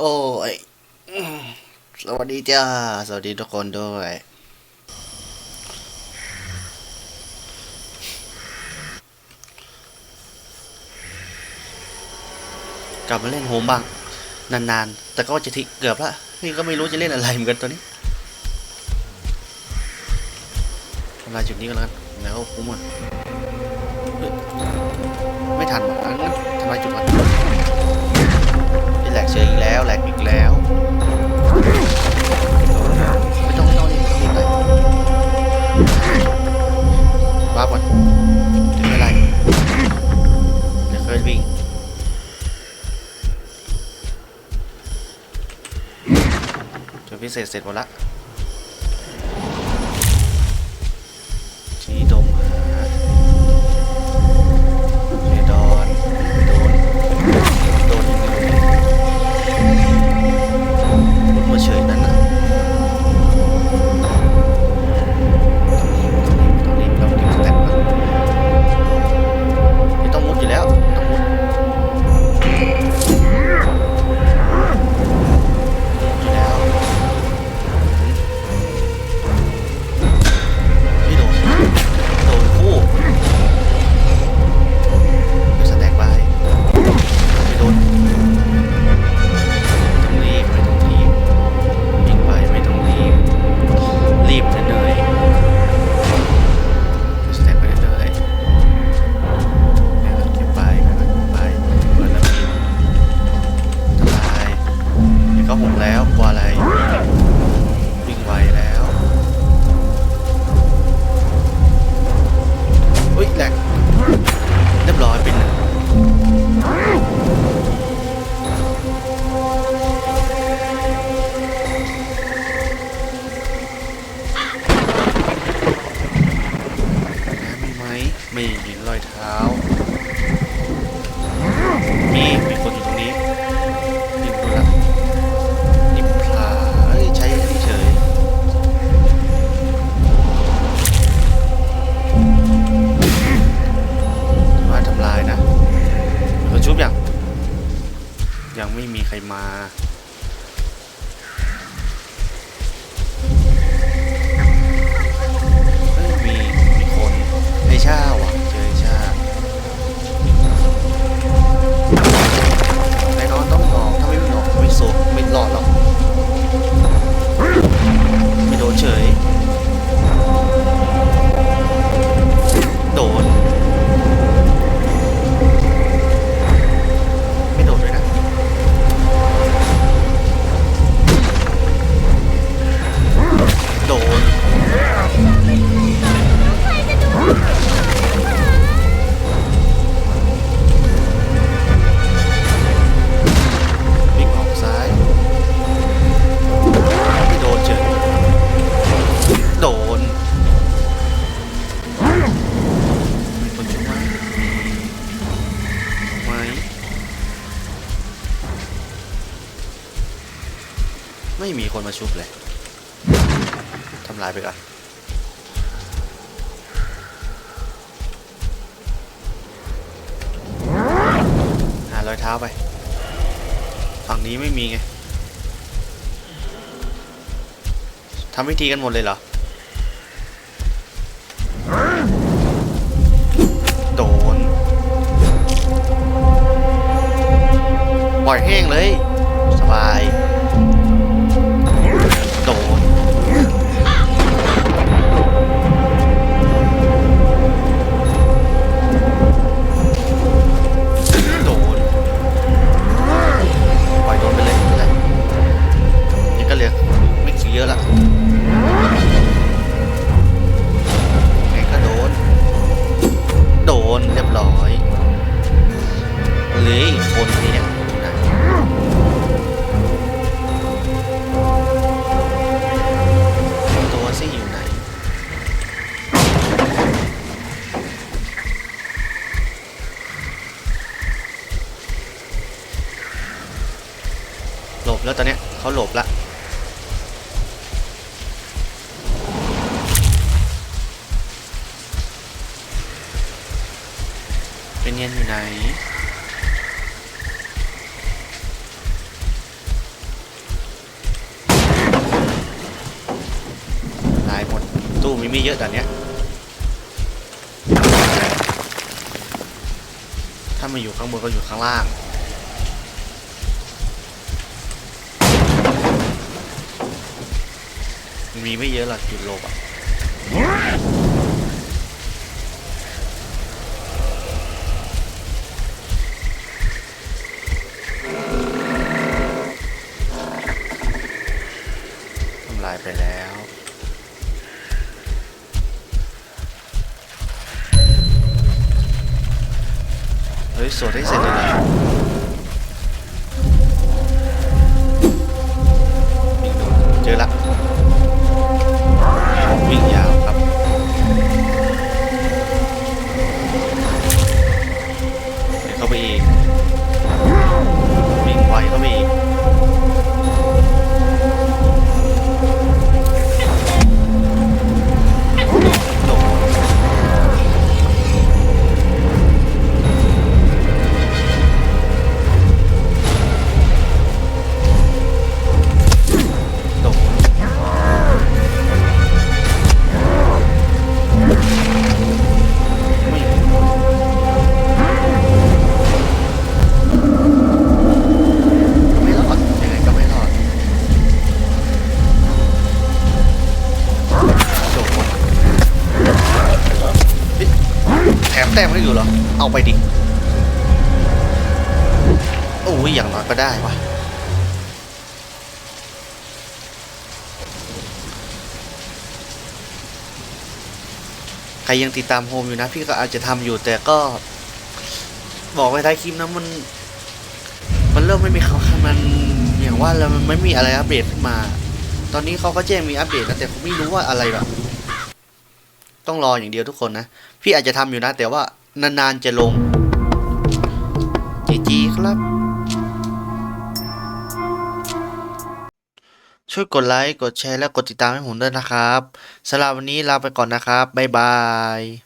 โอ้ย สวัสดีจ้า สวัสดีทุกคนด้วย กลับมาเล่นโฮมบ้าง นานๆ แต่ก็จะทิเกือบละ นี่ก็ไม่รู้จะเล่นอะไรเหมือนกันตัวนี้ทำลายจุดนี้ก็แล้วกัน แล้วคุ้มอะไม่ทันว่ะงั้นทำลายจุดก่อน แล้วแหลกอีกแล้วไม่ต้องไม่ต้องรีบไม่ต้องรีบเลยว้าบก่อนถึงอะไรเดี๋ยวเคยวิ่งจนพิเศษเสร็จหมดละ ไอชา ไม่มีคนมาชุบเลยทำลายไปก่อนหารอยเท้าไป ฝั่งนี้ไม่มีไงทำพิธีกันหมดเลยเหรอ โดน ปล่อยแห้งเลย สบาย เลืออีกคนนี่เนี่ยอยู่ไหนตัวซี่อยู่ไหนหลบแล้วตอนเนี้ยเขาหลบละเป็นเย็นอยู่ไหน มี่เยอะแต่เนี้ย ถ้ามันอยู่ข้างบนก็อยู่ข้างล่าง มีไม่เยอะหรอกจุดโลบอะ เฮ้ยสวดให้เสร็จเลยนะวิ่งดูเจอละ เอาไปดิ โอ้ยอย่างน้อยก็ได้วะใครยังติดตามโฮมอยู่นะ พี่ก็อาจจะทำอยู่แต่ก็ บอกไว้ท้ายคลิปนะมัน มันเริ่มไม่มีเขามันอย่างว่าแล้วมันไม่มีอะไรอัปเดตขึ้นมา ตอนนี้เขาก็แจ้งมีอัปเดตนะแต่ผมไม่รู้ว่าอะไรแบบต้องรออย่างเดียวทุกคนนะ พี่อาจจะทำอยู่นะ แต่ว่า นานๆจะลงจีจีครับ ช่วยกดไลค์ กดแชร์ และกดติดตามให้ผมด้วยนะครับสำหรับวันนี้ลาไปก่อนนะครับ บ๊ายบาย